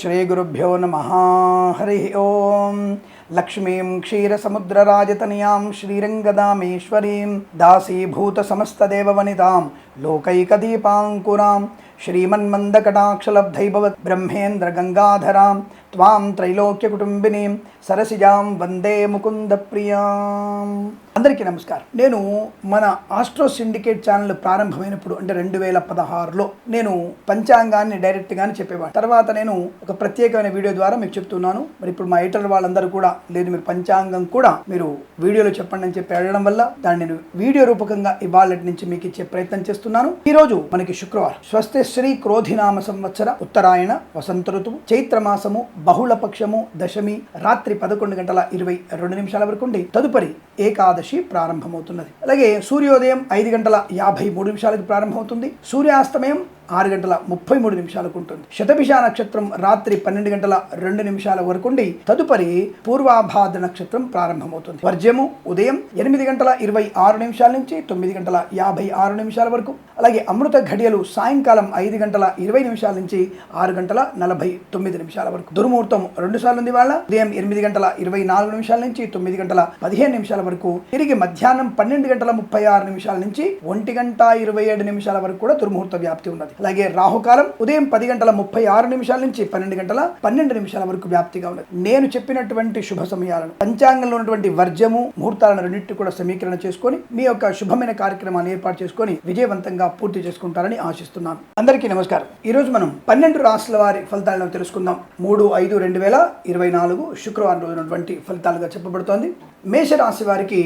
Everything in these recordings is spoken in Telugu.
श्रीगुरुभ्यो नमः। हरिः ॐ लक्ष्मीं क्षीरसमुद्रराजतनयां श्रीरङ्गदामेश्वरीं दासीभूतसमस्तदेववनितां लोकैकदीपाङ्कुरां ब्रह्मेन्द्र ब्रह्मेन्द्रगङ्गाधरां గంగాధరాం త్రైలోక్య త్రైలోక్యకుటుంబినీం సరసిజాం వందే ముకుంద ప్రియాం అందరికీ నమస్కారం. నేను మన ఆస్ట్రో సిండికేట్ ఛానల్ ప్రారంభమైనప్పుడు అంటే రెండు వేల పదహారులో నేను పంచాంగాన్ని డైరెక్ట్గానే చెప్పేవాడు తర్వాత నేను ఒక ప్రత్యేకమైన వీడియో ద్వారా మీకు చెప్తున్నాను. మరి ఇప్పుడు మా ఎడిటర్ వాళ్ళందరూ కూడా లేదు మీరు పంచాంగం కూడా మీరు వీడియోలో చెప్పండి అని చెప్పి అడగడం వల్ల దాన్ని నేను వీడియో రూపకంగా ఇవాళ నుంచి మీకు ఇచ్చే ప్రయత్నం చేస్తున్నాను. ఈరోజు మనకి శుక్రవారం. స్వస్తి శ్రీ క్రోధినామ సంవత్సర ఉత్తరాయణ వసంత ఋతువు చైత్రమాసము బహుళపక్షము దశమి రాత్రి పదకొండు గంటల ఇరవై రెండు నిమిషాల వరకు ఉండి తదుపరి ఏకాదశి ప్రారంభమవుతున్నది. అలాగే సూర్యోదయం ఐదు గంటల యాభై మూడు నిమిషాలకు ప్రారంభమవుతుంది. సూర్యాస్తమయం ఆరు గంటల ముప్పై మూడు నిమిషాలకు ఉంటుంది. శతభిష నక్షత్రం రాత్రి పన్నెండు గంటల రెండు నిమిషాల వరకు ఉండి తదుపరి పూర్వాభాద్ర నక్షత్రం ప్రారంభమవుతుంది. వర్జ్యము ఉదయం ఎనిమిది గంటల ఇరవై ఆరు నిమిషాల నుంచి తొమ్మిది గంటల యాభై ఆరు నిమిషాల వరకు అలాగే అమృత ఘడియలు సాయంకాలం ఐదు గంటల ఇరవై నిమిషాల నుంచి ఆరు గంటల నలభై తొమ్మిది నిమిషాల వరకు. దుర్ముహూర్తం రెండు సార్లు ఉంది వాళ్ళ. ఉదయం ఎనిమిది గంటల ఇరవై నాలుగు నిమిషాల నుంచి తొమ్మిది గంటల పదిహేను నిమిషాల వరకు తిరిగి మధ్యాహ్నం పన్నెండు గంటల ముప్పై ఆరు నిమిషాల నుంచి ఒంటి గంట ఇరవై ఏడు నిమిషాల వరకు కూడా దుర్ముహూర్త వ్యాప్తి ఉన్నది. అలాగే రాహుకాలం ఉదయం పది గంటల ముప్పై ఆరు నిమిషాల నుంచి పన్నెండు గంటల పన్నెండు నిమిషాల వరకు వ్యాప్తిగా ఉన్నది. నేను చెప్పినటువంటి శుభ సమయాలను పంచాంగంలో ఉన్నటువంటి వర్జము ముహూర్తాలను రెండింటి కూడా సమీకరణ చేసుకొని మీ యొక్క శుభమైన కార్యక్రమాన్ని ఏర్పాటు చేసుకొని విజయవంతంగా పూర్తి చేసుకుంటారని ఆశిస్తున్నాను. అందరికీ నమస్కారం. ఈ రోజు మనం పన్నెండు రాష్ట్రాల వారి ఫలితాలను తెలుసుకుందాం. మూడు ఐదు రెండు వేల ఇరవై నాలుగు శుక్రవారం రోజు ఉన్నటువంటి ఫలితాలుగా చెప్పబడుతోంది. మేషరాశి వారికి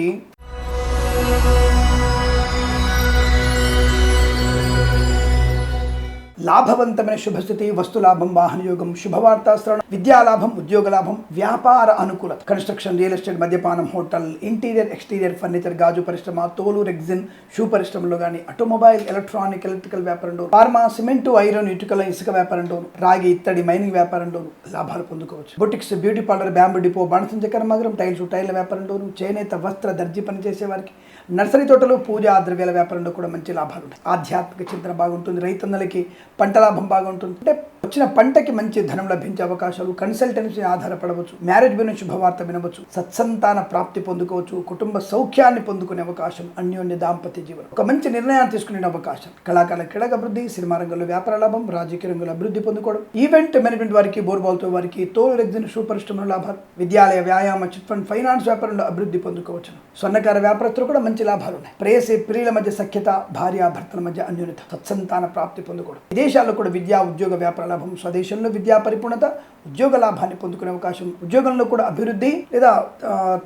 లాభవంతమైన శుభస్థితి వస్తులాభం వాహనయోగం శుభవార్తా శ్రవణం విద్యాలాభం ఉద్యోగ లాభం వ్యాపార అనుకూలత కన్స్ట్రక్షన్ రియల్ ఎస్టేట్ మద్యపానం హోటల్ ఇంటీరియర్ ఎక్స్టీరియర్ ఫర్నిచర్ గాజు పరిశ్రమ తోలు రెగ్జిన్ షూ పరిశ్రమలో కానీ ఆటోమొబైల్ ఎలక్ట్రానిక్ ఎలక్ట్రికల్ వ్యాపారంలో ఫార్మా సిమెంటు ఐరన్ ఇటుకల ఇసుక వ్యాపారంలో రాగి ఇత్తడి మైనింగ్ వ్యాపారంలో లాభాలు పొందుకోవచ్చు. Boutiques beauty parlour bamboo depot బాణసంచ కర్మాగరం టైల్స్ టైల్ వ్యాపారంలో చేనేత వస్త్ర దర్జీ పనిచేసే వారికి నర్సరీ తోటలు పూజా ద్రవ్యాల వ్యాపారంలో కూడా మంచి లాభాలు ఉంటాయి. ఆధ్యాత్మిక చింతన బాగుంటుంది. రైతన్నలకి పంట లాభం బాగుంటుంది అంటే వచ్చిన పంటకి మంచి ధనం లభించే అవకాశాలు కన్సల్టెన్సీ ఆధారపడవచ్చు మ్యారేజ్ విన శుభవార్త వినవచ్చు సత్సంతాన ప్రాప్తి పొందుకోవచ్చు కుటుంబ సౌఖ్యాన్ని పొందుకునే అవకాశం అన్యోన్య దాంపత్య జీవనం. ఒక మంచి నిర్ణయాన్ని తీసుకునే అవకాశం. కళాకారుల క్రీడక అభివృద్ధి సినిమా రంగంలో వ్యాపార లాభం రాజకీయ రంగంలో అభివృద్ధి పొందుకోవడం. ఈవెంట్ మేనేజ్మెంట్ వారికి బోర్బాల్తో వారికి తోలు రెగ్జిన్ షూ పరిశ్రమలో లాభాలు. విద్యాలయ వ్యాయామ చిట్ ఫండ్ ఫైనాన్స్ వ్యాపారంలో అభివృద్ధి పొందుకోవచ్చు. స్వర్ణకార వ్యాపారస్తులు కూడా మంచి లాభాలు ఉన్నాయి. ప్రేయసి ప్రియుల మధ్య సఖ్యత భార్యాభర్తల మధ్య అన్యోన్యత సత్సంతాన ప్రాప్తి పొందుకోవడం. విదేశాల్లో కూడా విద్యా ఉద్యోగ వ్యాపార లాభం. స్వదేశంలో విద్యా పరిపూర్ణత ఉద్యోగ లాభాన్ని పొందుకునే అవకాశం ఉద్యోగంలో కూడా అభివృద్ధి లేదా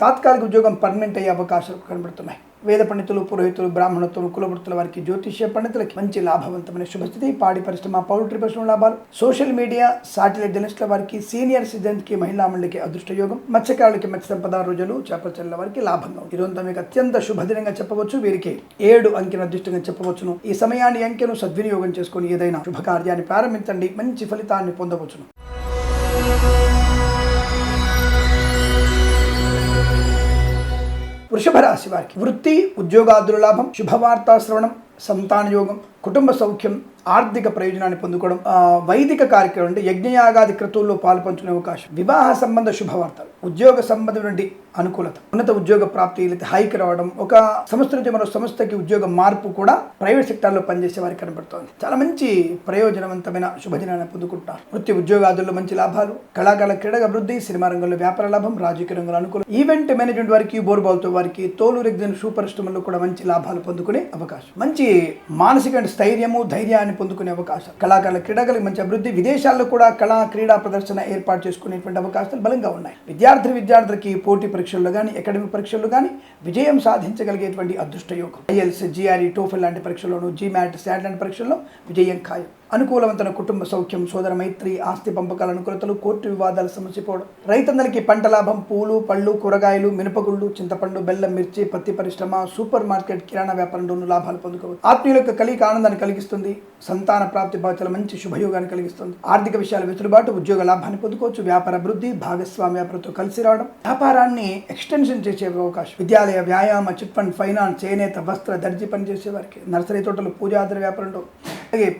తాత్కాలిక ఉద్యోగం పర్మనెంట్ అయ్యే అవకాశాలు కనబడుతున్నాయి. వేద పండితులు పురోహితులు బ్రాహ్మణత్వం కులవృత్తుల వారికి జ్యోతిష్య పండితులకి మంచి లాభవంతమైన శుభస్థితి పాడి పరిశ్రమ పౌల్ట్రీ పరిశ్రమ లాభాలు. సోషల్ మీడియా సాటిలైట్ జర్నలిస్టుల వారికి సీనియర్ సిటిజన్కి మహిళా మండలికి అదృష్ట యోగం. మత్స్యకారులకి మత్స్య సంపద రోజులు చేపల వారికి లాభంగా ఉంది. ఈరోజు మీకు అత్యంత శుభదినంగా చెప్పవచ్చు వీరికి ఏడు అంకెను అదృష్టంగా చెప్పవచ్చును. ఈ సమయాన్ని అంకెను సద్వినియోగం చేసుకొని ఏదైనా శుభకార్యాన్ని ప్రారంభించండి. మంచి ఫలితాన్ని పొందవచ్చును. వృషభ రాశి వారికి వృత్తి ఉద్యోగాదుల లాభం శుభవార్తా శ్రవణం సంతాన యోగం కుటుంబ సౌఖ్యం ఆర్థిక ప్రయోజనాన్ని పొందుకోవడం వైదిక కార్యక్రమం అంటే యజ్ఞయాగాది క్రతువుల్లో పాల్పంచుకునే అవకాశం. వివాహ సంబంధ శుభవార్తలు ఉద్యోగ సంబంధమైనటువంటి అనుకూలత ఉన్నత ఉద్యోగ ప్రాప్తి లేదా హైక్ రావడం ఒక సంస్థ నుంచి మరో సంస్థకి ఉద్యోగ మార్పు కూడా ప్రైవేట్ సెక్టార్లో పనిచేసే వారికి కనబడుతోంది. చాలా మంచి ప్రయోజనవంతమైన శుభదినాన్ని పొందుకుంటారు వృత్తి ఉద్యోగాదుల్లో మంచి లాభాలు కళాకాల క్రీడగా అభివృద్ధి సినిమా రంగంలో వ్యాపార లాభం రాజకీయ రంగంలో అనుకూలం ఈవెంట్ మేనేజ్మెంట్ వారికి బోర్బాల్తో వారికి తోలు రెగ్జిన్ సూపర్ స్టమ్లో కూడా మంచి లాభాలు పొందుకునే అవకాశం. మంచి మానసిక స్థైర్యము ధైర్యాన్ని పొందుకునే అవకాశం. కళాకారుల క్రీడలకు మంచి అభివృద్ధి విదేశాల్లో కూడా కళా క్రీడా ప్రదర్శన ఏర్పాటు చేసుకునేటువంటి అవకాశాలు బలంగా ఉన్నాయి. విద్యార్థి విద్యార్థులకి పోటీ పరీక్షల్లో కానీ అకాడమిక్ పరీక్షల్లో కానీ విజయం సాధించగలిగేటువంటి అదృష్ట యోగం ఐఎల్స్ జిఆర్ఈ టోఫెల్ లాంటి పరీక్షల్లోనూ మ్యాట్ శాట్ లాంటి పరీక్షల్లో విజయం ఖాయం. అనుకూలవంతన కుటుంబ సౌఖ్యం సోదర మైత్రి ఆస్తి పంపకాల అనుకూలతలు కోర్టు వివాదాల సమస్య పోవడం. పంట లాభం పూలు పళ్ళు కూరగాయలు మినపగుళ్ళు చింతపండు బెల్లం మిర్చి పత్తి పరిశ్రమ సూపర్ మార్కెట్ కిరాణా వ్యాపారంలోనూ లాభాలు పొందుకోవచ్చు. ఆత్మీయుల యొక్క కలిగి ఆనందాన్ని కలిగిస్తుంది. సంతాన ప్రాప్తి బాధ్యతల మంచి శుభయోగాన్ని కలిగిస్తుంది. ఆర్థిక విషయాల వెసులుబాటు ఉద్యోగ లాభాన్ని పొందుకోవచ్చు. వ్యాపార అభివృద్ధి భాగస్వామి వ్యాపారంతో కలిసి రావడం. వ్యాపారాన్ని ఎక్స్టెన్షన్ చేసే అవకాశం. విద్యాలయ వ్యాయామ చిట్ ఫండ్ ఫైనాన్స్ చేనేత వస్త్ర దర్జీ పని చేసే వారికి నర్సరీ తోటలు పూజాదర వ్యాపారంలో అలాగే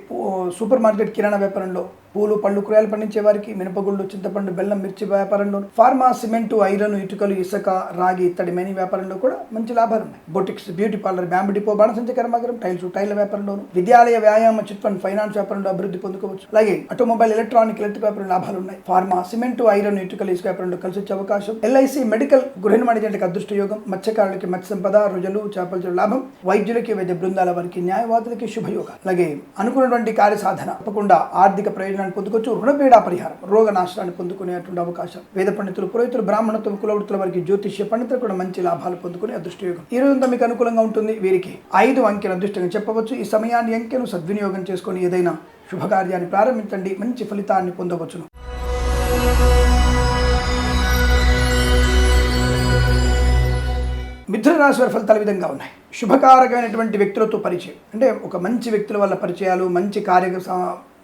సూపర్ మార్కెట్ కిరాణా వ్యాపారంలో పూలు పళ్ళు కూరగాయలు పండించే వారికి మినపగుళ్ళు చింతపండు బెల్లం మిర్చి వ్యాపారంలో ఫార్మా సిమెంటు ఐరన్ ఇటుకలు ఇసుక రాగి ఇత్తడి మెని వ్యాపారంలో కూడా మంచి లాభాలు ఉన్నాయి. Boutiques beauty parlour bamboo depot బాణసంచ కర్మాగారం టైల్స్ టైల్ వ్యాపారంలోను విద్యాలయ వ్యాయామ చిట్ ఫండ్ ఫైనాన్స్ వ్యాపారంలో అభివృద్ధి పొందుకోవచ్చు. అలాగే ఆటోమొబైల్ ఎలక్ట్రానిక్ ఎలక్ట్రిక్ వ్యాపారం లాభాలు ఉన్నాయి. ఫార్మా సిమెంటు ఐరన్ ఇటుకలు ఇసుక వ్యాపారంలో కలిసి వచ్చే అవకాశం. ఎల్ఐసి మెడికల్ గృహ మణిజంటకి అదృష్ట యోగం మత్స్యకారులకి మత్స్య సంపద రుజులు చేపల లాభం వైద్యులకి వైద్య బృందాల వారికి న్యాయవాదులకి శుభయోగం అలాగే అనుకున్నటువంటి కార్య సాధన తప్పకుండా ఆర్థిక ప్రయోజనం ప్రయోజనాన్ని పొందుకోవచ్చు రుణపీడా పరిహారం రోగ నాశనాన్ని పొందుకునేటువంటి అవకాశం. వేద పండితులు పురోహితులు బ్రాహ్మణత్వం కులవృత్తుల వారికి జ్యోతిష్య పండితులు కూడా మంచి లాభాలు పొందుకునే అదృష్టయోగం ఈ రోజంతా మీకు అనుకూలంగా ఉంటుంది వీరికి ఐదు అంకెల అదృష్టంగా చెప్పవచ్చు. ఈ సమయాన్ని అంకెను సద్వినియోగం చేసుకొని ఏదైనా శుభకార్యాన్ని ప్రారంభించండి మంచి ఫలితాన్ని పొందవచ్చును. మిథున రాశి వారి ఫలితాలు విధంగా ఉన్నాయి. శుభకారకమైనటువంటి వ్యక్తులతో పరిచయం. అంటే ఒక మంచి వ్యక్తుల వల్ల పరిచయాలు మంచి కార్య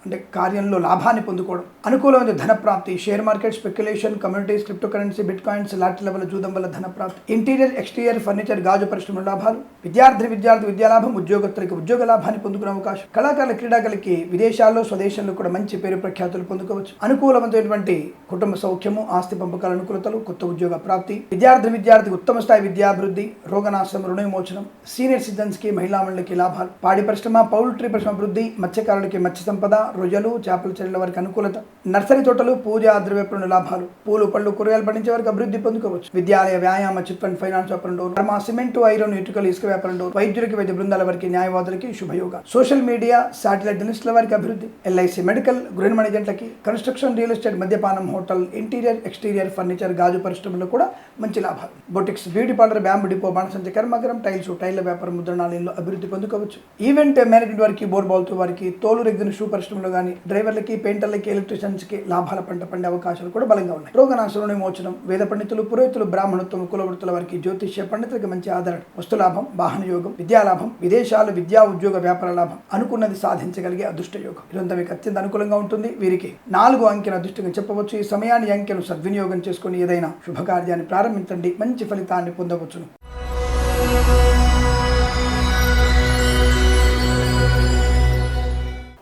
అంటే కార్యంలో లాభాన్ని పొందుకోవడం. అనుకూలమైన ధన ప్రాప్తి share market speculation communities cryptocurrency bitcoins lottery level జూదం వల్ల ధన ప్రాప్తి ఇంటీరియర్ ఎక్స్టీరియర్ ఫర్నిచర్ గాజు పరిశ్రమల లాభాలు. విద్యార్థి విద్యార్థి విద్యాలాభం ఉద్యోగస్తులకి ఉద్యోగ లాభాన్ని పొందుకునే అవకాశం. కళాకారుల క్రీడాకారులకి విదేశాల్లో స్వదేశంలో కూడా మంచి పేరు ప్రఖ్యాతులు పొందుకోవచ్చు. అనుకూలమైనటువంటి కుటుంబ సౌఖ్యము ఆస్తి పంపకాల అనుకూలతలు కొత్త ఉద్యోగ ప్రాప్తి. విద్యార్థి విద్యార్థి ఉత్తమ స్థాయి విద్యాభివృద్ధి రోగనాశనం రుణ విమోచనం సీనియర్ సిటిజన్స్కి మహిళా లాభాలు. పాడి పరిశ్రమ పౌల్ట్రీ పరిశ్రమ అభివృద్ధి మత్స్యకారులకి మత్స్య సంపద రొయ్యలు చేపల చెట్ల వారికి అనుకూలత నర్సరీ తోటలు పూజ ద్రవ్యపరుణ లాభాలు. పూలు పళ్ళు కూరగాయలు పండించే వారికి అభివృద్ధి పొందుకోవచ్చు. విద్యాలయ వ్యాయామ చిట్ ఫండ్ ఫైనాన్స్ వ్యాపారంలో ఫార్మా సిమెంట్ ఐరన్ ఇటుకలు ఇసుక వ్యాపారంలో వైద్యులకి వైద్య బృందాల వారికి న్యాయవాదులకి శుభయోగ సోషల్ మీడియా శాటిలైట్ జర్నలిస్టుల వారికి అభివృద్ధి. ఎల్ఐసి మెడికల్ గృహ మణిజంట్లకి కన్స్ట్రక్షన్ రియల్ ఎస్టేట్ మద్యపానం హోటల్ ఇంటీరియర్ ఎక్స్టీరియర్ ఫర్నిచర్ గాజు పరిశ్రమలో కూడా మంచి లాభాలు. Boutiques beauty parlour bamboo depot బాణసంచ కర్మగరం టైల్స్ టైల్ వ్యాపారం ముద్రణాలయంలో అభివృద్ధి పొందుకోవచ్చు. ఈవెంట్ మేనేజ్మెంట్ వారికి బోర్బాల్తో వారికి తోలు రెగ్గిన షూ పరిశ్రమ పరిశ్రమలో కానీ డ్రైవర్లకి పెయింటర్లకి ఎలక్ట్రీషియన్స్కి లాభాల పంట పండే అవకాశాలు కూడా బలంగా ఉన్నాయి. రోగనాశనం విమోచనం వేద పండితులు పురోహితులు బ్రాహ్మణత్వం కులవృత్తుల వారికి జ్యోతిష్య పండితులకి మంచి ఆదరణ వస్తు లాభం వాహన యోగం విద్యా లాభం విదేశాలు విద్యా ఉద్యోగ వ్యాపార లాభం అనుకున్నది సాధించగలిగే అదృష్ట యోగం. ఇదంతా మీకు అత్యంత అనుకూలంగా ఉంటుంది. వీరికి నాలుగు అంకెల అదృష్టంగా చెప్పవచ్చు. ఈ సమయాన్ని అంకెను సద్వినియోగం చేసుకుని ఏదైనా శుభకార్యాన్ని ప్రారంభించండి. మంచి ఫలితాన్ని పొందవచ్చును.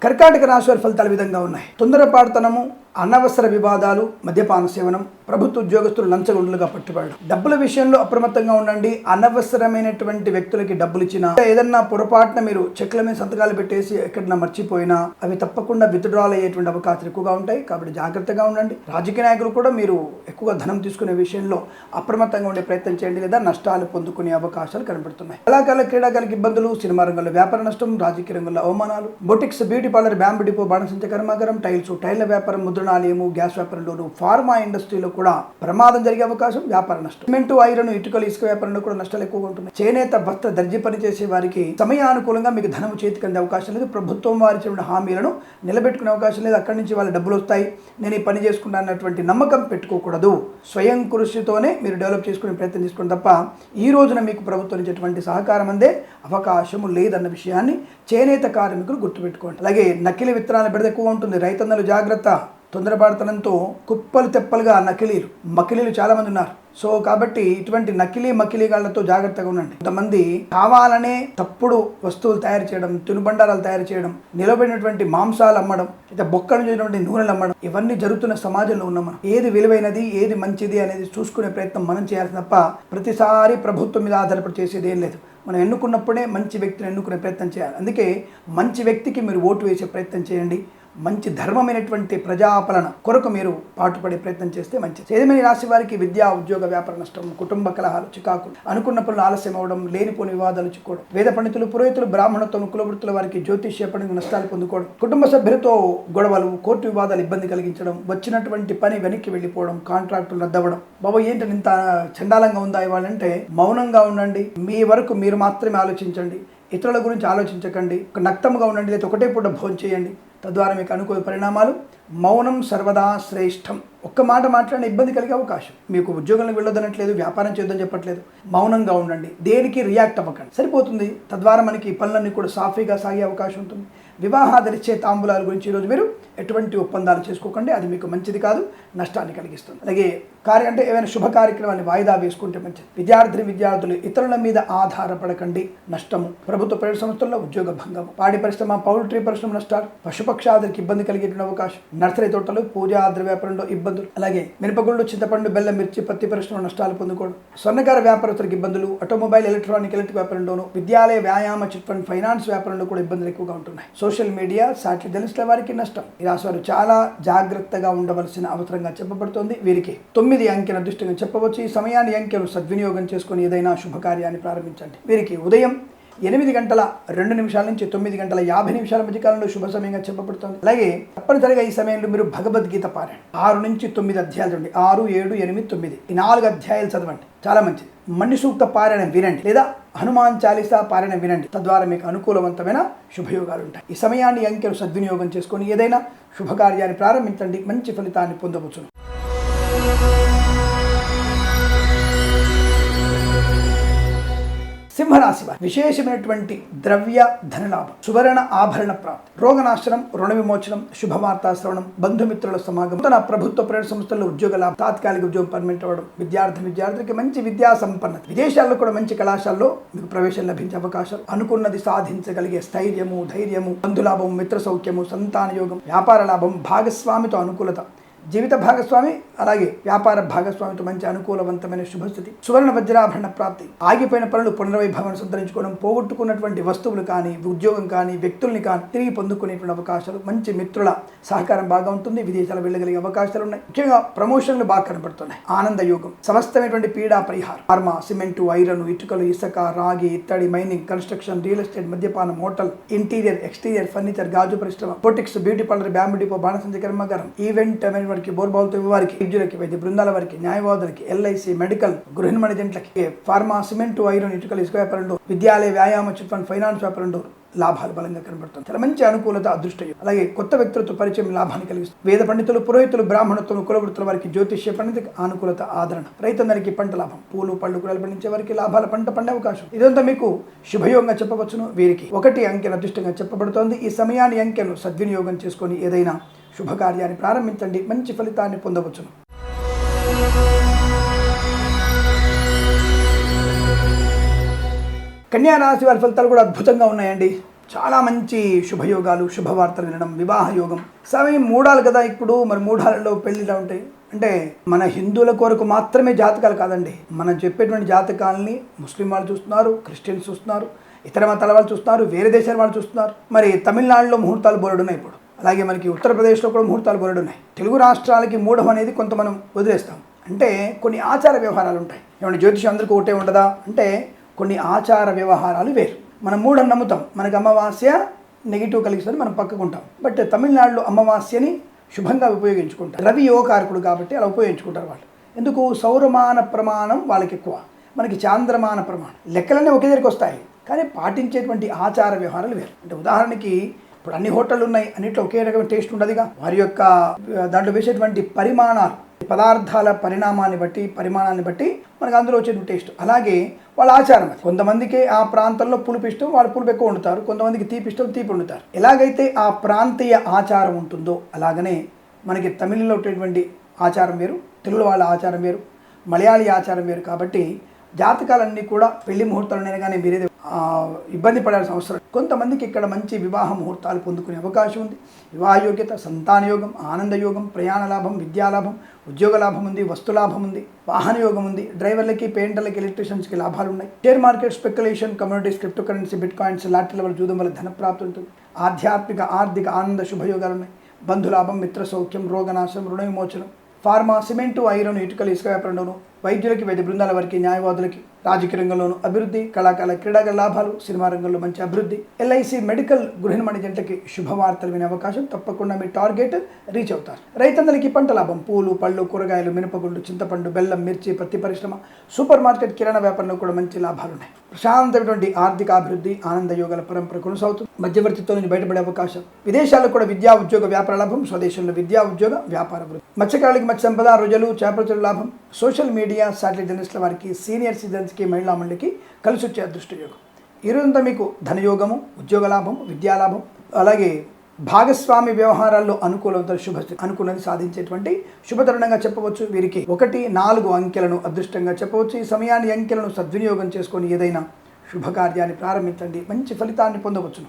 కర్కాటక రాశి వారి ఫలితాలు విధంగా ఉన్నాయి. తొందరపాటుతనము అనవసర వివాదాలు మద్యపాన సేవనం ప్రభుత్వ ఉద్యోగస్తులు లంచగొండలుగా పట్టుబడడం. డబ్బుల విషయంలో అప్రమత్తంగా ఉండండి. అనవసరమైనటువంటి వ్యక్తులకి డబ్బులు ఇచ్చినా ఏదన్నా పొరపాటున మీరు చెక్ల మీద సంతకాలు పెట్టేసి ఎక్కడన్నా మర్చిపోయినా అవి తప్పకుండా విత్డ్రాల్ అయ్యేటువంటి అవకాశాలు ఎక్కువగా ఉంటాయి. కాబట్టి జాగ్రత్తగా ఉండండి. రాజకీయ నాయకులు కూడా మీరు ఎక్కువగా ధనం తీసుకునే విషయంలో అప్రమత్తంగా ఉండే ప్రయత్నం చేయండి లేదా నష్టాలు పొందుకునే అవకాశాలు కనబడుతున్నాయి. కళాకారుల క్రీడాకారులకు ఇబ్బందులు సినిమా రంగంలో వ్యాపార నష్టం రాజకీయ రంగంలో అవమానాలు. Boutiques beauty parlour bamboo depot బాణసంచ కర్మాగారం టైల్స్ టైల్ల వ్యాపారం ముద్రణాలయము గ్యాస్ వ్యాపారంలోను ఫార్మా ఇండస్ట్రీలో కూడా ప్రమాదం జరిగే అవకాశం వ్యాపార నష్టం. సిమెంట్ ఐరన్ ఇటుకలు ఇసుక వ్యాపారంలో కూడా నష్టాలు ఎక్కువగా ఉంటున్నాయి. చేనేత భర్త దర్జీ పని చేసే వారికి సమయానుకూలంగా మీకు ధనము చేతికి అందే అవకాశం లేదు. ప్రభుత్వం వారి ఇచ్చిన హామీలను నిలబెట్టుకునే అవకాశం లేదు. అక్కడి నుంచి వాళ్ళ డబ్బులు వస్తాయి. నేను ఈ పని చేసుకుంటాను అన్నటువంటి నమ్మకం పెట్టుకోకూడదు. స్వయం కృషితోనే మీరు డెవలప్ చేసుకునే ప్రయత్నం చేసుకోండి తప్ప ఈ రోజున మీకు ప్రభుత్వం నుంచి సహకారం అందే అవకాశము లేదన్న విషయాన్ని చేనేత కార్మికులు గుర్తుపెట్టుకోండి. అలాగే నకిలీ విత్తనాలు బెడద ఎక్కువ ఉంటుంది. రైతన్నలు జాగ్రత్త. తొందరపడతడంతో కుప్పలు తెప్పలుగా నకిలీలు మకిలీలు చాలామంది ఉన్నారు. సో కాబట్టి ఇటువంటి నకిలీ మకిలీగాళ్ళతో జాగ్రత్తగా ఉండండి. కొంతమంది కావాలనే తప్పుడు వస్తువులు తయారు చేయడం తినుబండారాలు తయారు చేయడం నిలబడినటువంటి మాంసాలు అమ్మడం అయితే బొక్కలు చేసినటువంటి నూనెలు అమ్మడం ఇవన్నీ జరుగుతున్న సమాజంలో ఉన్నాం మనం. ఏది విలువైనది ఏది మంచిది అనేది చూసుకునే ప్రయత్నం మనం చేయాలి తప్ప ప్రతిసారి ప్రభుత్వం మీద ఆధారపడి చేసేది ఏం లేదు. మనం ఎన్నుకున్నప్పుడే మంచి వ్యక్తిని ఎన్నుకునే ప్రయత్నం చేయాలి. అందుకే మంచి వ్యక్తికి మీరు ఓటు వేసే ప్రయత్నం చేయండి. మంచి ధర్మమైనటువంటి ప్రజాపలన కొరకు మీరు పాటుపడే ప్రయత్నం చేస్తే మంచిది. చేదమైన రాశి వారికి విద్యా ఉద్యోగ వ్యాపార నష్టం కుటుంబ కలహాలు చికాకులు అనుకున్న పనులు ఆలస్యం అవడం లేనిపోని వివాదాలు చిక్కోవడం వేద పండితులు పురోహితులు బ్రాహ్మణత్వం కులవృత్తుల వారికి జ్యోతిష్య పండుగ నష్టాలు పొందుకోవడం కుటుంబ సభ్యులతో గొడవలు కోర్టు వివాదాలు ఇబ్బంది కలిగించడం వచ్చినటువంటి పని వెనక్కి వెళ్ళిపోవడం కాంట్రాక్టులు రద్దవడం బాబా ఏంటంటే ఇంత చండాలంగా ఉందా ఇవాళంటే మౌనంగా ఉండండి. మీ వరకు మీరు మాత్రమే ఆలోచించండి. ఇతరుల గురించి ఆలోచించకండి. నక్తముగా ఉండండి. లేదా ఒకటే పూట భోజనం చేయండి తద్వారా మీకు అనుకూల పరిణామాలు. మౌనం సర్వదా శ్రేష్టం. ఒక్క మాట మాట్లాడిన ఇబ్బంది కలిగే అవకాశం. మీకు ఉద్యోగంలో వెళ్ళొద్దనట్లేదు వ్యాపారం చేద్దని చెప్పట్లేదు. మౌనంగా ఉండండి. దేనికి రియాక్ట్ అవ్వకండి. సరిపోతుంది. తద్వారా మనకి ఈ పనులన్నీ కూడా సాఫీగా సాగే అవకాశం ఉంటుంది. వివాహాదరిచ్చే తాంబూలాల గురించి ఈరోజు మీరు ఎటువంటి ఒప్పందాలు చేసుకోకండి. అది మీకు మంచిది కాదు నష్టాన్ని కలిగిస్తుంది. అలాగే కార్య అంటే ఏమైనా శుభ కార్యక్రమాన్ని వాయిదా వేసుకుంటే మంచిది. విద్యార్థిని విద్యార్థులు ఇతరుల మీద ఆధారపడకండి. నష్టము. ప్రభుత్వ ప్రైవేట్ సంస్థల్లో ఉద్యోగ భంగము. పాడి పరిశ్రమ పౌల్ట్రీ పరిశ్రమ నష్టాలు. పశుపక్షాదులకు ఇబ్బంది కలిగేటువంటి అవకాశం. నర్సరీ తోటలు పూజా ఆద్ర వ్యాపారంలో ఇబ్బందులు. అలాగే మినపగుళ్ళు చింతపండు బెల్లం మిర్చి పత్తి పరిశ్రమ నష్టాలు పొందుకోవడం. స్వర్ణకార వ్యాపారస్తులకు ఇబ్బందులు. ఆటోమొబైల్ ఎలక్ట్రానిక్ ఎలక్ట్రిక్ వ్యాపారంలోను విద్యాలయ వ్యాయామ చిట్ ఫండ్ ఫైనాన్స్ వ్యాపారంలో కూడా ఇబ్బందులు ఎక్కువగా ఉంటున్నాయి. సోషల్ మీడియా సాటి తెలిసిన వారికి నష్టం. ఈ రాశి వారు చాలా జాగ్రత్తగా ఉండవలసిన అవసరంగా చెప్పబడుతోంది వీరికి. తొమ్మిది అంకెల అదృష్టంగా చెప్పవచ్చు. ఈ సమయాన్ని అంకెలు సద్వినియోగం చేసుకుని ఏదైనా శుభకార్యాన్ని ప్రారంభించండి. వీరికి ఉదయం ఎనిమిది గంటల రెండు నిమిషాల నుంచి తొమ్మిది గంటల యాభై నిమిషాల మధ్య కాలంలో శుభ సమయంగా చెప్పబడుతుంది. అలాగే తప్పనిసరిగా ఈ సమయంలో మీరు భగవద్గీత పారాయణ ఆరు నుంచి తొమ్మిది అధ్యాయాలు చదవండి ఆరు ఏడు ఎనిమిది తొమ్మిది. ఈ నాలుగు అధ్యాయాలు చదవండి. చాలా మంచిది. మణి సూక్త పారాయణ వినండి. లేదా హనుమాన్ చాలీసా పారాయణ వినండి. తద్వారా మీకు అనుకూలవంతమైన శుభయోగాలు ఉంటాయి. ఈ సమయాన్ని అంకెలు సద్వినియోగం చేసుకొని ఏదైనా శుభకార్యాన్ని ప్రారంభించండి. మంచి ఫలితాన్ని పొందవచ్చును. సింహరాశి వారి. విశేషమైనటువంటి ద్రవ్య ధనలాభం సువర్ణ ఆభరణ ప్రాప్తి రోగనాశనం రుణ విమోచనం శుభవార్తా శ్రవణం బంధుమిత్రుల సమాగమం తన ప్రభుత్వ ప్రైవేట్ సంస్థల్లో ఉద్యోగ లాభం తాత్కాలిక ఉద్యోగం పర్మనెంట్ అవ్వడం విద్యార్థి విద్యార్థులకి మంచి విద్యా సంపన్నత విదేశాల్లో కూడా మంచి కళాశాలలో మీకు ప్రవేశం లభించే అవకాశాలు అనుకున్నది సాధించగలిగే స్థైర్యము ధైర్యము బంధులాభం మిత్ర సౌఖ్యము సంతాన యోగం వ్యాపార లాభం భాగస్వామితో అనుకూలత జీవిత భాగస్వామి అలాగే వ్యాపార భాగస్వామితో మంచి అనుకూలవంతమైన శుభస్థితి. సువర్ణ వజ్రాభరణ ప్రాప్తి. ఆగిపోయిన పనులు పునర్వైభవాన్ని సంతరించుకోవడం పోగొట్టుకున్నటువంటి వస్తువులు కానీ ఉద్యోగం కానీ వ్యక్తుల్ని కానీ తిరిగి పొందుకునేటువంటి అవకాశాలు మంచి మిత్రుల సహకారం బాగా ఉంటుంది విదేశాలు వెళ్ళగలిగే అవకాశాలు ఉన్నాయి. ముఖ్యంగా ప్రమోషన్లు బాగా కనబడుతున్నాయి. ఆనంద యోగం. సమస్తమైనటువంటి పీడా పరిహారం. ఫార్మా సిమెంటు ఐరన్ ఇటుకలు ఇసుక రాగి ఇత్తడి మైనింగ్ కన్స్ట్రక్షన్ రియల్ ఎస్టేట్ మద్యపానం హోటల్ ఇంటీరియర్ ఎక్స్టీరియర్ ఫర్నిచర్ గాజు పరిశ్రమ boutiques beauty parlour bamboo depot బాణసంచ కర్మాగారం ఈవెంట్ అనే వారికి బోర్బావులతో వారికి వైద్యులకి వైద్య బృందాల వారికి న్యాయవాదులకి ఎల్ఐసి మెడికల్ గృహ మేనేజెంట్లకి ఫార్మా సిమెంట్ ఐరన్ ఇటుకలు ఇసుక వ్యాపారంలో విద్యాలయ వ్యాయామ చిట్ ఫండ్ ఫైనాన్స్ వ్యాపారంలో లాభాలు బలంగా కనబడుతుంది. చాలా మంచి అనుకూలత అదృష్టం అలాగే కొత్త వ్యక్తులతో పరిచయం లాభాన్ని కలిగిస్తుంది. వేద పండితులు పురోహితులు బ్రాహ్మణత్వం కులవృత్తుల వారికి జ్యోతిష్య పండిత అనుకూలత ఆదరణ. రైతందరికీ పంట లాభం. పూలు పళ్ళు కూరలు పండించే వారికి లాభాల పంట పండే అవకాశం. ఇదంతా మీకు శుభయోగంగా చెప్పవచ్చును వీరికి. ఒకటి అంకెను అదృష్టంగా చెప్పబడుతోంది. ఈ సమయాన్ని అంకెను సద్వినియోగం చేసుకొని ఏదైనా శుభకార్యాన్ని ప్రారంభించండి. మంచి ఫలితాన్ని పొందవచ్చును. కన్యారాశి వారి ఫలితాలు కూడా అద్భుతంగా ఉన్నాయండి. చాలా మంచి శుభయోగాలు శుభవార్తలు వినడం వివాహ యోగం. సమయం మూడాలు కదా ఇప్పుడు. మరి మూడాలలో పెళ్ళిలా ఉంటాయి? అంటే మన హిందువుల కొరకు మాత్రమే జాతకాలు కాదండి. మనం చెప్పేటువంటి జాతకాలని ముస్లిం వాళ్ళు చూస్తున్నారు క్రిస్టియన్స్ చూస్తున్నారు ఇతర మతాల వాళ్ళు చూస్తున్నారు వేరే దేశాల వాళ్ళు చూస్తున్నారు. మరి తమిళనాడులో ముహూర్తాలు బోరడున్నాయి ఇప్పుడు. అలాగే మనకి ఉత్తరప్రదేశ్లో కూడా ముహూర్తాలు బోరడున్నాయి తెలుగు రాష్ట్రాలకి మూఢం అనేది కొంత మనం వదిలేస్తాం. అంటే కొన్ని ఆచార వ్యవహారాలు ఉంటాయి. ఏమంటే జ్యోతిషం అందరికీ ఒకటే ఉండదా అంటే కొన్ని ఆచార వ్యవహారాలు వేరు. మనం మూఢం నమ్ముతాం. మనకి అమావాస్య నెగిటివ్ కలిగిస్తుంది మనం పక్కకుంటాం బట్ తమిళనాడులో అమావాస్యని శుభంగా ఉపయోగించుకుంటారు. రవి యోగకారకుడు కాబట్టి అలా ఉపయోగించుకుంటారు వాళ్ళు. ఎందుకు? సౌరమాన ప్రమాణం వాళ్ళకి ఎక్కువ. మనకి చాంద్రమాన ప్రమాణం. లెక్కలన్నీ ఒకే దగ్గరికి వస్తాయి. కానీ పాటించేటువంటి ఆచార వ్యవహారాలు వేరు. అంటే ఉదాహరణకి ఇప్పుడు అన్ని హోటళ్ళు ఉన్నాయి అన్నిట్లో ఒకే రకమైన టేస్ట్ ఉండదుగా. వారి యొక్క దాంట్లో వేసేటువంటి పరిమాణాలు పదార్థాల పరిణామాన్ని బట్టి పరిమాణాన్ని బట్టి మనకు అందులో వచ్చేటువంటి టేస్ట్. అలాగే వాళ్ళ ఆచారం అది. కొంతమందికి ఆ ప్రాంతంలో పులుపు ఇష్టం వాళ్ళు పులుపు ఎక్కువ వండుతారు. కొంతమందికి తీపి ఇష్టం తీపి వండుతారు. ఎలాగైతే ఆ ప్రాంతీయ ఆచారం ఉంటుందో అలాగనే మనకి తమిళలో ఉండేటువంటి ఆచారం వేరు తెలుగు వాళ్ళ ఆచారం వేరు మలయాళీ ఆచారం వేరు. కాబట్టి జాతకాలన్నీ కూడా పెళ్ళి ముహూర్తాలు కానీ మీరేది ఇబ్బంది పడాల్సిన అవసరం కొంతమందికి ఇక్కడ మంచి వివాహ ముహూర్తాలు పొందుకునే అవకాశం ఉంది. వివాహ యోగ్యత సంతాన యోగం ఆనంద యోగం ప్రయాణ లాభం విద్యాలాభం ఉద్యోగ లాభం ఉంది వస్తు లాభం ఉంది వాహన యోగం ఉంది. డ్రైవర్లకి పెయింటర్లకి ఎలక్ట్రీషియన్స్కి లాభాలు ఉన్నాయి. Share market speculation communities cryptocurrency bitcoins లాటరీల వల్ల జూదం వల్ల ధనప్రాప్తి ఉంటుంది. ఆధ్యాత్మిక ఆర్థిక ఆనంద శుభయోగాలు ఉన్నాయి. బంధులాభం మిత్ర సౌఖ్యం రోగనాశం రుణ విమోచనం. ఫార్మా సిమెంటు ఐరన్ ఇటుకలు ఇసుక వ్యాపారంలోను వైద్యులకి వైద్య బృందాల వారికి న్యాయవాదులకి రాజకీయ రంగంలోనూ అభివృద్ధి కళాకాల క్రీడాగల లాభాలు సినిమా రంగంలో మంచి అభివృద్ధి ఎల్ఐసి మెడికల్ గృహిణి జంటకి శుభవార్తలు వినే అవకాశం తప్పకుండా మీ టార్గెట్ రీచ్ అవుతారు. రైతందరికీ పంట లాభం పూలు పళ్ళు కూరగాయలు మినపగుండు చింతపండు బెల్లం మిర్చి పత్తి పరిశ్రమ సూపర్ మార్కెట్ కిరాణా వ్యాపారంలో కూడా మంచి లాభాలు ఉన్నాయి ప్రశాంతమైనటువంటి ఆర్థిక అభివృద్ధి ఆనంద యోగాల పరంపర కొనసాగుతుంది. మధ్యవర్తిత్వం నుంచి బయటపడే అవకాశం. విదేశాల్లో కూడా విద్యా ఉద్యోగ వ్యాపార లాభం స్వదేశంలో విద్యా ఉద్యోగ వ్యాపార అభివృద్ధి మత్స్యకారులకి మత్స్య సంపద రోజులు చేపల లాభం. సోషల్ మీడియా శాటిలైట్ జర్నలిస్టుల వారికి సీనియర్ సిటిజన్స్కి మహిళా మండలికి కలిసి వచ్చే అదృష్ట యోగం ఈ మీకు ధనయోగము ఉద్యోగ లాభం విద్యాలాభం అలాగే భాగస్వామి వ్యవహారాల్లో అనుకూలత శుభ అనుకున్నది సాధించేటువంటి శుభతరుణంగా చెప్పవచ్చు. వీరికి ఒకటి నాలుగు అంకెలను అదృష్టంగా చెప్పవచ్చు. ఈ సమయాన్ని అంకెలను సద్వినియోగం చేసుకొని ఏదైనా శుభకార్యాన్ని ప్రారంభించండి. మంచి ఫలితాన్ని పొందవచ్చును.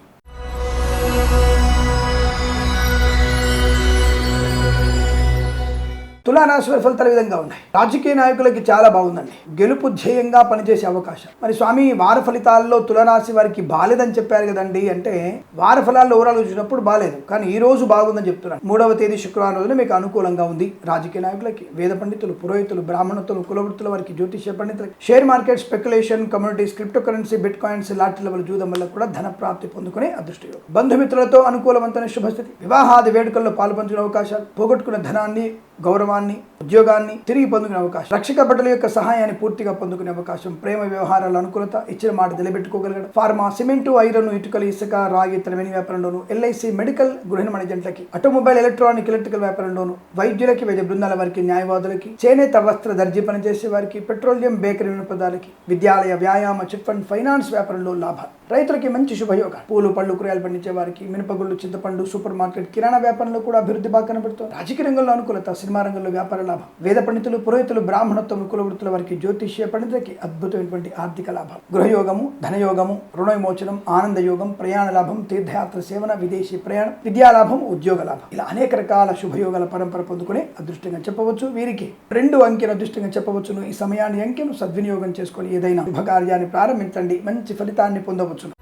తులారాశి వారి ఫలితాలు విధంగా ఉన్నాయి. రాజకీయ నాయకులకి చాలా బాగుందండి. గెలుపు ధ్యేయంగా పనిచేసే అవకాశం. మరి స్వామి వార ఫలితాల్లో తులనాశి వారికి బాలేదని చెప్పారు కదండి. అంటే వార ఫలాల్లో ఓవరాల్ చూసినప్పుడు బాలేదు. కానీ ఈ రోజు బాగుందని చెప్తున్నాను మూడవ తేదీ శుక్రవారం రోజున మీకు అనుకూలంగా ఉంది. రాజకీయ నాయకులకి వేద పండితులు పురోహితులు బ్రాహ్మణతులు కులవృత్తుల వారికి జ్యోతిష్య పండితులకి share market speculation communities cryptocurrency bitcoins లాంటి లెవెల్ జూదం వల్ల కూడా ధన ప్రాప్తి పొందుకునే అదృష్టయోగం. బంధుమిత్రులతో అనుకూలవంతమైన శుభస్థితి. వివాహాది వేడుకల్లో పాల్పంచిన అవకాశాలు. పోగొట్టుకున్న ధనాన్ని గౌరవాన్ని ఉద్యోగాన్ని తిరిగి పొందుకునే అవకాశం రక్షక భటుల యొక్క సహాయాన్ని పూర్తిగా పొందుకునే అవకాశం ప్రేమ వ్యవహారాల అనుకూలత ఇచ్చిన మాట నిలబెట్టుకోగలగడం ఫార్మా సిమెంటు ఐరన్ ఇటుకలు ఇసుక రాగి ఇతరమైన వ్యాపారంలోను ఎల్ఐసి మెడికల్ గృహ మణిజెంట్లకి ఆటోమొబైల్ ఎలక్ట్రానిక్ ఎలక్ట్రికల్ వ్యాపారంలోను వైద్యులకి వైద్య బృందాల వారికి న్యాయవాదులకి చేనేత వస్త్ర దర్జీ పనిచేసే వారికి పెట్రోలియం బేకరీ వినపదాలకి విద్యాలయ వ్యాయామ చిట్ ఫండ్ ఫైనాన్స్ వ్యాపారంలో లాభాలు. రైతులకి మంచి శుభయోగాలు. పూలు పళ్ళు కూరగాయలు పండించే వారికి మినపగుళ్ళు చింతపండు సూపర్ మార్కెట్ కిరాణా వ్యాపారంలో కూడా అభివృద్ధి బాగా కనబడుతుంది. రాజకీయ రంగంలో అనుకూలత సినిమా రంగంలో వ్యాపారాలు లాభం. వేద పండితులు పురోహితులు బ్రాహ్మణత్వం కుల వృత్తుల వారికి జ్యోతిష్య పండితులకి అద్భుతమైనటువంటి ఆర్థిక లాభం గృహయోగము ధనయోగము రుణ విమోచనం ఆనంద యోగం ప్రయాణ లాభం తీర్థయాత్ర సేవన విదేశీ ప్రయాణం విద్యాలాభం ఉద్యోగ లాభం. ఇలా అనేక రకాల శుభయోగాల పరంపర పొందుకునే అదృష్టంగా చెప్పవచ్చు. వీరికి రెండు అంకెను అదృష్టంగా చెప్పవచ్చును. ఈ సమయాన్ని అంకెను సద్వినియోగం చేసుకొని ఏదైనా శుభకార్యాన్ని ప్రారంభించండి. మంచి ఫలితాన్ని పొందవచ్చును.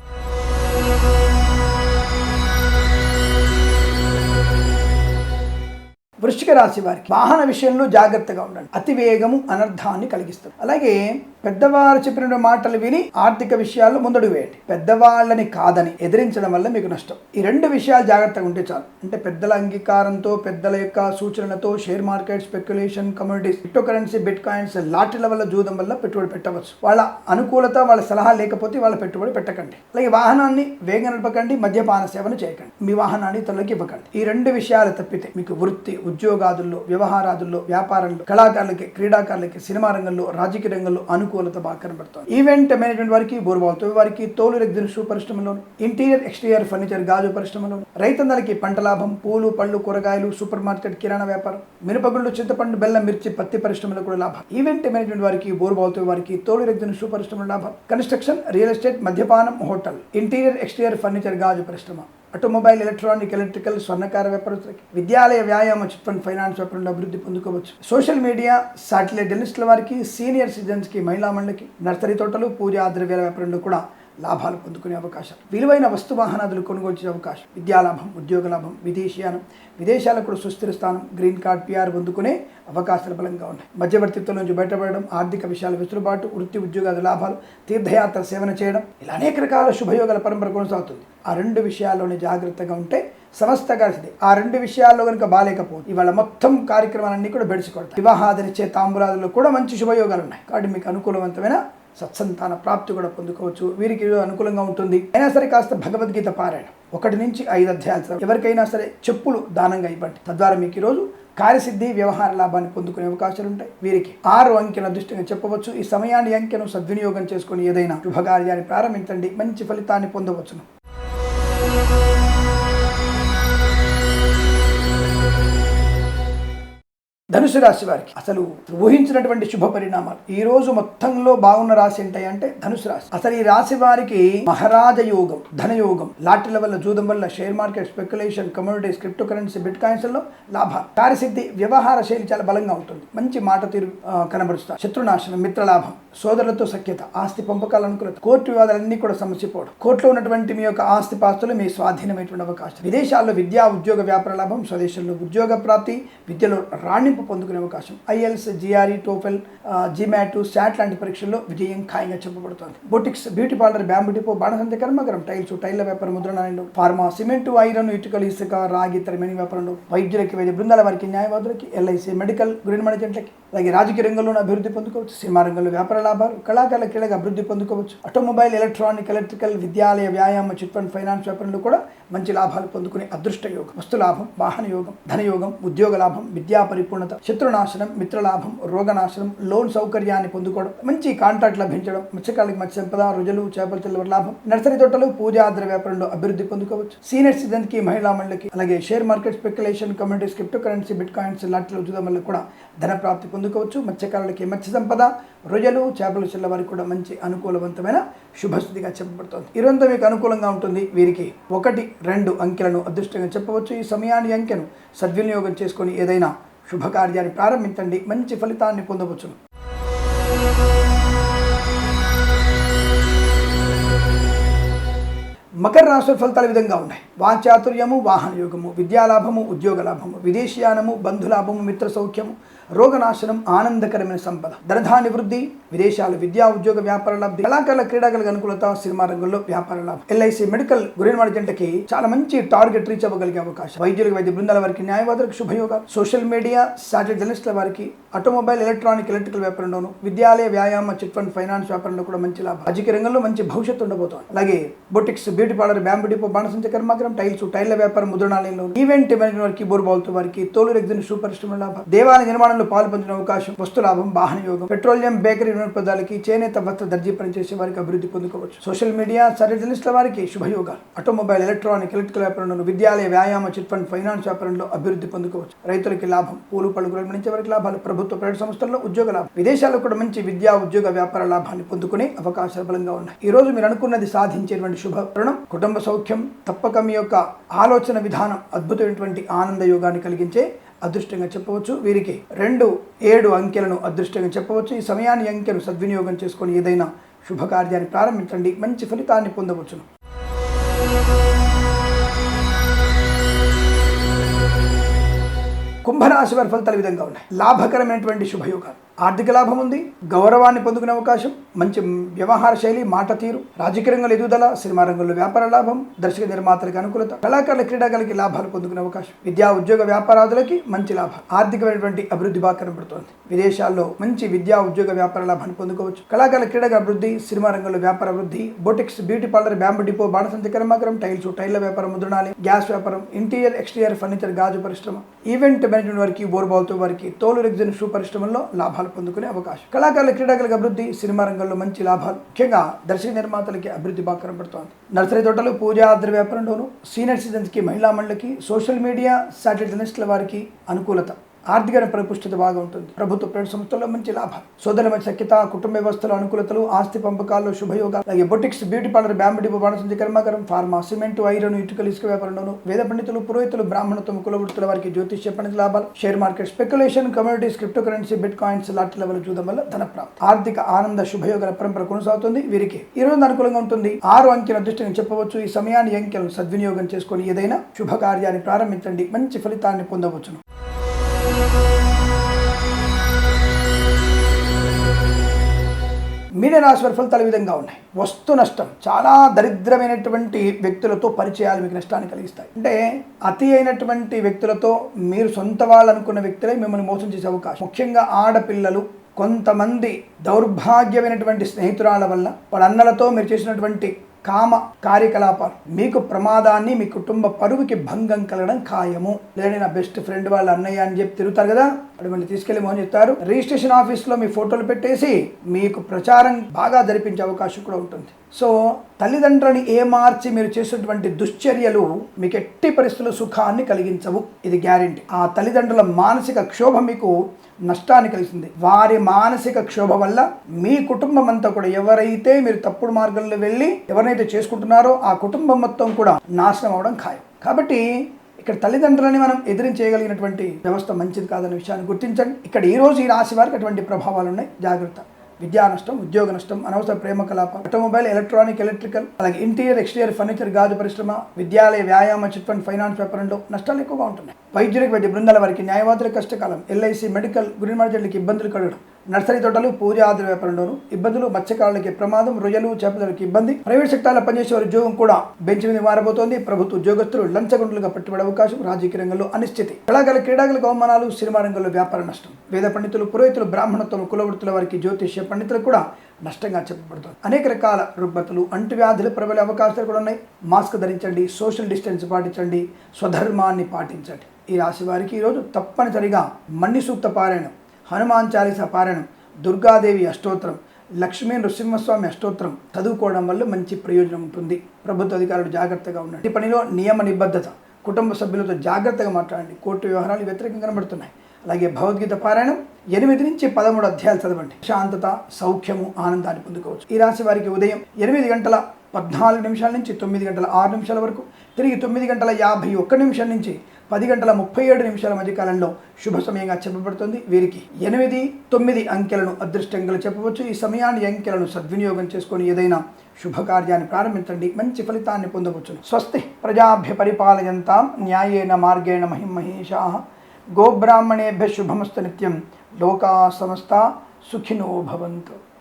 వృశ్చిక రాశి వారికి వాహన విషయంలో జాగ్రత్తగా ఉండండి. అతి వేగము అనర్థాన్ని కలిగిస్తుంది. అలాగే పెద్దవారు చెప్పిన మాటలు విని ఆర్థిక విషయాల్లో ముందడుగు వేయండి. పెద్దవాళ్ళని కాదని ఎదిరించడం వల్ల మీకు నష్టం. ఈ రెండు విషయాలు జాగ్రత్తగా ఉంటే చాలు. అంటే పెద్దల అంగీకారంతో పెద్దల యొక్క సూచనలతో share market speculation communities cryptocurrency bitcoins లాటరీల వల్ల జూదం వల్ల పెట్టుబడి పెట్టవచ్చు. వాళ్ళ అనుకూలత వాళ్ళ సలహా లేకపోతే వాళ్ళ పెట్టుబడి పెట్టకండి. అలాగే వాహనాన్ని వేగం నడపకండి మద్యపాన సేవను చేయకండి. మీ వాహనాన్ని ఇతరులకు ఇవ్వకండి. ఈ రెండు విషయాలు తప్పితే మీకు వృత్తి ఉద్యోగాదుల్లో వ్యవహారాదుల్లో వ్యాపారంలో కళాకారులకి క్రీడాకారులకి సినిమా రంగంలో రాజకీయ రంగంలో అనుకూలత బాగా కనబడుతుంది. ఈవెంట్ మేనేజ్మెంట్ వారికి బోర్బాల్తో వారికి తోలు rexine shoe interior exterior furniture గాజు పరిశ్రమలో రైతన్నలకి పంట లాభం పూలు పళ్ళు కూరగాయలు సూపర్ మార్కెట్ కిరాణా వ్యాపారం మినపగుళ్ళు చింతపండు బెల్లం మిర్చి పత్తి పరిశ్రమలో కూడా లాభం. ఈవెంట్ మేనేజ్మెంట్ వారికి బోర్బాల్తో వారికి తోలు రెగ్జిన్ షూ పరిశ్రమలో లాభం. కన్స్ట్రక్షన్ రియల్ ఎస్టేట్ మద్యపానం హోటల్ ఇంటీరియర్ ఎక్స్టీరియర్ ఫర్నిచర్ గాజు పరిశ్రమ. ఆటోమొబైల్ ఎలక్ట్రానిక్ ఎలక్ట్రికల్ స్వర్ణకార వ్యాపారస్తులకి విద్యాలయ వ్యాయామ చిట్ ఫండ్ ఫైనాన్స్ వ్యాపారంలో అభివృద్ధి పొందుకోవచ్చు. సోషల్ మీడియా సాటిలైట్ డెలిస్టుల వారికి సీనియర్ సిటిజన్స్కి మహిళా మండలికి నర్సరీ తోటలు పూజా ద్రవ్యాల వ్యాపారంలో కూడా లాభాలు పొందుకునే అవకాశం విలువైన వస్తు వాహనాదులు కొనుగోలు చేసే అవకాశం విద్యాలాభం ఉద్యోగ లాభం విదేశీయానం విదేశాలకు కూడా సుస్థిర స్థానం గ్రీన్ కార్డ్ పిఆర్ పొందుకునే అవకాశాలు బలంగా ఉన్నాయి. మధ్యవర్తిత్వం నుంచి బయటపడడం ఆర్థిక విషయాల వెసులుబాటు వృత్తి ఉద్యోగాల లాభాలు తీర్థయాత్ర సేవన చేయడం ఇలా అనేక రకాల శుభయోగాల పరంపర కొనసాగుతుంది. ఆ రెండు విషయాల్లోనే జాగ్రత్తగా ఉంటే సమస్త కలిసింది ఆ రెండు విషయాల్లో కనుక బాగాలేకపోతే ఇవాళ మొత్తం కార్యక్రమాలన్నీ కూడా బెడిసికొడతాయి వివాహాదరిచ్చే తాంబూలాదుల్లో కూడా మంచి శుభయోగాలు ఉన్నాయి. కాబట్టి మీకు అనుకూలవంతమైన సత్సంతాన ప్రాప్తి కూడా పొందుకోవచ్చు. వీరికి అనుకూలంగా ఉంటుంది. అయినా సరే కాస్త భగవద్గీత పారాయణం. ఒకటి నుంచి ఐదు అధ్యాయాలు చదవండి. ఎవరికైనా సరే చెప్పులు దానంగా ఇవ్వండి. తద్వారా మీకు ఈరోజు కార్యసిద్ధి వ్యవహార లాభాన్ని పొందుకునే అవకాశాలు ఉంటాయి. వీరికి ఆరు అంకెల అదృష్టంగా చెప్పవచ్చు. ఈ సమయాన్ని అంకెను సద్వినియోగం చేసుకొని ఏదైనా శుభకార్యాన్ని ప్రారంభించండి. మంచి ఫలితాన్ని పొందవచ్చును. ధనుసు రాశి వారికి అసలు ఊహించినటువంటి శుభ పరిణామాలు. ఈ రోజు మొత్తంలో బాగున్న రాశి ఏంటి అంటే ధనుసు రాశి. అసలు ఈ రాశి వారికి మహారాజ యోగం ధనయోగం లాటరీల వల్ల జూదం వల్ల share market speculation communities cryptocurrency bit కాయిన్స్లో లాభాలు. కార్యసిద్ధి వ్యవహార శైలి చాలా బలంగా ఉంటుంది. మంచి మాట తీరు కనబరుస్తారు. శత్రునాశనం మిత్రలాభం సోదరులతో సఖ్యత ఆస్తి పంపకాల అనుకూలత కోర్టు వివాదాలన్నీ కూడా సమస్యపోవడం కోర్టులో ఉన్నటువంటి మీ యొక్క ఆస్తి పాస్తులు మీ స్వాధీనమైనటువంటి అవకాశం. విదేశాల్లో విద్యా ఉద్యోగ వ్యాపార లాభం స్వదేశంలో ఉద్యోగ ప్రాప్తి విద్యలో రాణి రాణింపు పొందుకునే అవకాశం. IELTS GRE TOEFL GMAT SAT లాంటి పరీక్షల్లో విజయం ఖాయంగా చెప్పబడుతోంది. Boutiques beauty parlour bamboo depot బాణసంత కర్మగరం టైల్స్ టైల్ల వ్యాపారం ముద్రణాలయంలో ఫార్మా సిమెంట్ ఐరన్ ఇటుకలు ఇసుక రాగి ఇతరమైన వ్యాపారంలో వైద్యులకి వైద్య బృందాల వారికి న్యాయవాదులకి ఎల్ఐసి మెడికల్ గ్రీన్ మేనేజెంట్లకి అలాగే రాజకీయ రంగంలోనూ అభివృద్ధి పొందుకోవచ్చు సినిమా రంగంలో వ్యాపార లాభాలు కళాకారుల కీలక అభివృద్ధి పొందుకోవచ్చు. ఆటోమొబైల్ ఎలక్ట్రానిక్ ఎలక్ట్రికల్ విద్యాలయ వ్యాయామ చిట్ ఫండ్ ఫైనాన్స్ వ్యాపారంలో కూడా మంచి లాభాలు పొందుకునే అదృష్ట యోగం. వస్తు లాభం వాహన యోగం ధనయోగం ఉద్యోగ లాభం విద్యా పరిపూర్ణత శత్రునాశనం మిత్రలాభం రోగనాశనం లోన్ సౌకర్యాన్ని పొందుకోవడం మంచి కాంట్రాక్ట్ లభించడం మత్స్యకారులకు మత్స్య సంపద రుజులు చేపల చిల్లర లాభం నర్సరీ తోటలు పూజాద్ర వ్యాపారంలో అభివృద్ధి పొందుకోవచ్చు. సీనియర్ సిటిజన్కి మహిళా మండలికి అలాగే share market speculation communities cryptocurrency bitcoins లాంటి ఉద్యోగం కూడా ధన ప్రాప్తి పొందుకోవచ్చు. మత్స్యకారులకి మత్స్య సంపద రొయ్యలు చేపలు చెల్ల వారికి కూడా మంచి అనుకూలవంతమైన శుభస్థితిగా చెప్పబడుతుంది. ఇరంతా మీకు అనుకూలంగా ఉంటుంది. వీరికి ఒకటి రెండు అంకెలను అదృష్టంగా చెప్పవచ్చు. ఈ సమయాన్ని అంకెను సద్వినియోగం చేసుకొని ఏదైనా శుభకార్యాన్ని ప్రారంభించండి. మంచి ఫలితాన్ని పొందవచ్చును. మకర రాశి ఫలితాల విధంగా ఉన్నాయి. వాచాతుర్యము వాహన యోగము విద్యాలాభము ఉద్యోగ లాభము విదేశీయానము బంధులాభము మిత్ర సౌఖ్యము రోగనాశనం ఆనందకరమైన సంపద. ధనధాన్య వృద్ధి విదేశాలు విద్యా ఉద్యోగ వ్యాపార లబ్ధి కళాకారుల క్రీడాకారులకు అనుకూలత సినిమా రంగంలో వ్యాపార లాభం. ఎల్ఐసి మెడికల్ గురినవాడి జంటకి చాలా మంచి టార్గెట్ రీచ్ అవ్వగలిగే అవకాశం. వైద్యులకు వైద్య బృందాల వారికి న్యాయవాదులకు శుభయోగాలు. సోషల్ మీడియా సాటిలైట్ జర్నలిస్టుల వారికి ఆటోమొబైల్ ఎలక్ట్రానిక్ ఎలక్ట్రికల్ వ్యాపారంలోను విద్యాలయ వ్యాయామ చిట్ ఫండ్ ఫైనాన్స్ వ్యాపారంలో కూడా మంచి లాభం. రాజకీయ రంగంలో మంచి భవిష్యత్తు ఉండబోతోంది. అలాగే boutiques beauty parlour bamboo depot బాణసంచ కర్మాగ్రం టైల్స్ టైల్ల వ్యాపారం ముద్రణాలయంలో ఈవెంట్ మేనేజ్మెంట్ వారికి బోర్బాల్తో వారికి తోలు ఎగ్జిన్ సూపర్ స్టమ్ లాభం. దేవాలయ నిర్మాణంలో పాలు పొందిన అవకాశం వస్తులాభం వాహన యోగం పెట్రోలియం బేకరీ వినోత్పదాలకి చేనేత వస్త్ర దర్జీ పనిచేసే వారికి అభివృద్ధి పొందుకోవచ్చు. సోషల్ మీడియా సర్జలిస్టుల వారికి శుభయోగాలు. ఆటోమొబైల్ ఎలక్ట్రానిక్ ఎలక్ట్రికల్ వ్యాపారంలో విద్యాలయ వ్యాయామ చిట్ ఫండ్ ఫైనాన్స్ వ్యాపారంలో అభివృద్ధి పొందుకోవచ్చు. రైతులకి లాభం పూలు పళ్ళు గమనించే వారికి లాభాలు ప్రభుత్వ ప్రైవేట్ సంస్థల్లో ఉద్యోగ లాభం. విదేశాల్లో కూడా మంచి విద్యా ఉద్యోగ వ్యాపార లాభాన్ని పొందుకునే అవకాశాలు బలంగా ఉన్నాయి. ఈ రోజు మీరు అనుకున్నది సాధించేటువంటి శుభ తరుణం కుటుంబ సౌఖ్యం తప్పక మీ యొక్క ఆలోచన విధానం అద్భుతమైనటువంటి ఆనంద యోగాన్ని కలిగించే అదృష్టంగా చెప్పవచ్చు. వీరికి రెండు ఏడు అంకెలను అదృష్టంగా చెప్పవచ్చు. ఈ సమయాన్ని అంకెను సద్వినియోగం చేసుకొని ఏదైనా శుభకార్యాన్ని ప్రారంభించండి. మంచి ఫలితాన్ని పొందవచ్చును. కుంభరాశి వారి ఫలితాలు విధంగా ఉన్నాయి. లాభకరమైనటువంటి శుభయోగాలు. ఆర్థిక లాభం ఉంది గౌరవాన్ని పొందుకునే అవకాశం మంచి వ్యవహార శైలి మాట తీరు రాజకీయ రంగంలో ఎదుగుదల సినిమా రంగంలో వ్యాపార లాభం దర్శక నిర్మాతలకు అనుకూలత కళాకారుల క్రీడాకారులకి లాభాలు పొందుకునే అవకాశం విద్యా ఉద్యోగ వ్యాపారాదులకి మంచి లాభం ఆర్థికమైనటువంటి అభివృద్ధి బాగా కనబడుతోంది. విదేశాల్లో మంచి విద్యా ఉద్యోగ వ్యాపార లాభాన్ని పొందుకోవచ్చు. కళాకారుల క్రీడగా అభివృద్ధి సినిమా రంగంలో వ్యాపార అభివృద్ధి boutiques beauty parlour bamboo depot బాణసంతి కర్మాకరం టైల్స్ టైల్ల వ్యాపారం ముద్రణాలయం గ్యాస్ వ్యాపారం ఇంటీరియర్ ఎక్స్టీరియర్ ఫర్నిచర్ గాజు పరిశ్రమ ఈవెంట్ మేనేజ్మెంట్ వారికి బోర్బాల్తో వారికి తోలు రెగ్జిన్ షూ పరిశ్రమల్లో లాభాలు పొందుకునే అవకాశం. కళాకారుల క్రీడాకారులకు అభివృద్ధి సినిమా రంగంలో మంచి లాభాలు. ముఖ్యంగా దర్శక నిర్మాతలకి అభివృద్ధి బాగా కనబడుతోంది. నర్సరీ తోటలు పూజా ఆద్ర వ్యాపారంలోను సీనియర్ సిటిజన్స్కి మహిళా మండలికి సోషల్ మీడియా శాటిలైట్ జర్నలిస్టుల వారికి అనుకూలత. ఆర్థిక పరిపుష్టత బాగా ఉంటుంది. ప్రభుత్వ ప్రైవేట్ సంస్థల్లో మంచి లాభాలు. సోదరుల మధ్య సఖ్యత కుటుంబ వ్యవస్థలో అనుకూలతలు ఆస్తి పంపకాల్లో శుభయోగాలు. అలాగే బొటిక్స్ బ్యూటీ పార్లర్ బ్యాంబడి బాణసంచి కర్మాగారం ఫార్మా సిమెంట్ ఐరన్ ఇటుకలు ఇసుక వ్యాపారంలోను వేద పండితులు పురోహితులు బ్రాహ్మణత్వం కులవృత్తుల వారికి జ్యోతిష్య పండిత లాభాలు. Share market speculation communities cryptocurrency bitcoins లాంటి లెవెల్ చూడడం వల్ల ధన ప్రాప్తి ఆర్థిక ఆనంద శుభయోగాల పరంపర కొనసాగుతుంది. వీరికి ఈ రోజు అనుకూలంగా ఉంటుంది. ఆరు అంకెల అదృష్టంగా చెప్పవచ్చు. ఈ సమయాన్ని అంకెలను సద్వినియోగం చేసుకొని ఏదైనా శుభకార్యాన్ని ప్రారంభించండి. మంచి ఫలితాన్ని పొందవచ్చును. మీనరాశి వారి ఫలితాలు విధంగా ఉన్నాయి. వస్తు నష్టం చాలా దరిద్రమైనటువంటి వ్యక్తులతో పరిచయాలు మీకు నష్టాన్ని కలిగిస్తాయి. అంటే అతి అయినటువంటి వ్యక్తులతో మీరు సొంత వాళ్ళు అనుకున్న వ్యక్తులే మిమ్మల్ని మోసం చేసే అవకాశం. ముఖ్యంగా ఆడపిల్లలు కొంతమంది దౌర్భాగ్యమైనటువంటి స్నేహితురాల వల్ల వాళ్ళ అన్నలతో మీరు చేసినటువంటి కామ కార్యకలాపాలు మీకు ప్రమాదాన్ని మీ కుటుంబ పరువుకి భంగం కలగడం ఖాయము. లేదంటే నా బెస్ట్ ఫ్రెండ్ వాళ్ళ అన్నయ్య అని చెప్పి తిరుగుతారు కదా? అప్పుడు మళ్ళీ తీసుకెళ్ళి మోహన్ చెప్తారు. రిజిస్ట్రేషన్ ఆఫీస్లో మీ ఫోటోలు పెట్టేసి మీకు ప్రచారం బాగా జరిపించే అవకాశం కూడా ఉంటుంది. సో తల్లిదండ్రులని ఏమార్చి మీరు చేసినటువంటి దుశ్చర్యలు మీకు ఎట్టి పరిస్థితుల్లో సుఖాన్ని కలిగించవు. ఇది గ్యారెంటీ. ఆ తల్లిదండ్రుల మానసిక క్షోభ మీకు నష్టాన్ని కలిగింది వారి మానసిక క్షోభ వల్ల మీ కుటుంబం అంతా కూడా ఎవరైతే మీరు తప్పుడు మార్గంలో వెళ్ళి ఎవరినైతే చేసుకుంటున్నారో ఆ కుటుంబం మొత్తం కూడా నాశనం అవడం ఖాయం. కాబట్టి ఇక్కడ తల్లిదండ్రులని మనం ఎదిరించేయగలిగినటువంటి వ్యవస్థ మంచిది కాదనే విషయాన్ని గుర్తించండి. ఇక్కడ ఈ రోజు ఈ రాశి వారికి అటువంటి ప్రభావాలు ఉన్నాయి జాగ్రత్త. విద్యా నష్టం ఉద్యోగ నష్టం అనవసర ప్రేమ కలాపం ఆటోమొబైల్ ఎలక్ట్రానిక్ ఎలక్ట్రికల్ అలాగే ఇంటీరియర్ ఎక్స్టీరియర్ ఫర్నిచర్ గాజు పరిశ్రమ విద్యాలయ వ్యాయామ చిట్ ఫండ్ ఫైనాన్స్ వ్యాపారంలో నష్టాలు ఎక్కువగా ఉంటున్నాయి. వైద్యులకు వైద్య బృందాల వారికి న్యాయవాదుల కష్టకాలం ఎల్ఐసి మెడికల్ గురిమార్జెంట్లకి ఇబ్బందులు కలగడం నర్సరీ తోటలు పూజాది వ్యాపారంలోను ఇబ్బందులు మత్స్యకారులకి ప్రమాదం రొయ్యలు చేపలకి ఇబ్బంది. ప్రైవేట్ సెక్టార్లో పనిచేసే వారి ఉద్యోగం కూడా బెంచ్ మీద మారబోతోంది ప్రభుత్వ ఉద్యోగస్తులు లంచగొండలుగా పట్టుబడే అవకాశం రాజకీయ రంగంలో అనిశ్చితి. కళాకారుల క్రీడాకులకు అవమానాలు సినిమా రంగంలో వ్యాపార నష్టం. వేద పండితులు పురోహితులు బ్రాహ్మణత్వం కులవృత్తుల వారికి జ్యోతిష్య పండితులు కూడా నష్టంగా చెప్పబడుతుంది. అనేక రకాల రుగ్మతలు అంటువ్యాధులు ప్రబలే అవకాశాలు కూడా ఉన్నాయి. మాస్క్ ధరించండి సోషల్ డిస్టెన్స్ పాటించండి స్వధర్మాన్ని పాటించండి. ఈ రాశి వారికి ఈరోజు తప్పనిసరిగా మన్ని సూక్త పారాయణం. హనుమాన్ చాలీస పారాయణం దుర్గాదేవి అష్టోత్తరం లక్ష్మీ నృసింహస్వామి అష్టోత్తరం చదువుకోవడం వల్ల మంచి ప్రయోజనం ఉంటుంది. ప్రభుత్వ అధికారులు జాగ్రత్తగా ఉండండి. ఈ పనిలో నియమ నిబద్ధత కుటుంబ సభ్యులతో జాగ్రత్తగా మాట్లాడండి. కోర్టు వ్యవహారాలు వ్యతిరేకంగా కనబడుతున్నాయి. అలాగే భగవద్గీత పారాయణం ఎనిమిది నుంచి పదమూడు అధ్యాయాలు చదవండి. శాంతత సౌఖ్యము ఆనందాన్ని పొందుకోవచ్చు. ఈ రాశి వారికి ఉదయం ఎనిమిది గంటల పద్నాలుగు నిమిషాల నుంచి తొమ్మిది గంటల ఆరు నిమిషాల వరకు తిరిగి తొమ్మిది గంటల యాభై ఒక్క నిమిషం నుంచి పది గంటల ముప్పై ఏడు నిమిషాల మధ్యకాలంలో శుభ సమయంగా చెప్పబడుతుంది. వీరికి ఎనిమిది తొమ్మిది అంకెలను అదృష్టంగా చెప్పవచ్చు. ఈ సమయాన్ని అంకెలను సద్వినియోగం చేసుకొని ఏదైనా శుభకార్యాన్ని ప్రారంభించండి. మంచి ఫలితాన్ని పొందవచ్చు. స్వస్తి ప్రజాభ్య పరిపాలయంతాం న్యాయేన మార్గేణ మహిమహేషా గోబ్రాహ్మణేభ్య శుభమస్తు నిత్యం లోకా సమస్త సుఖినో భవంతు.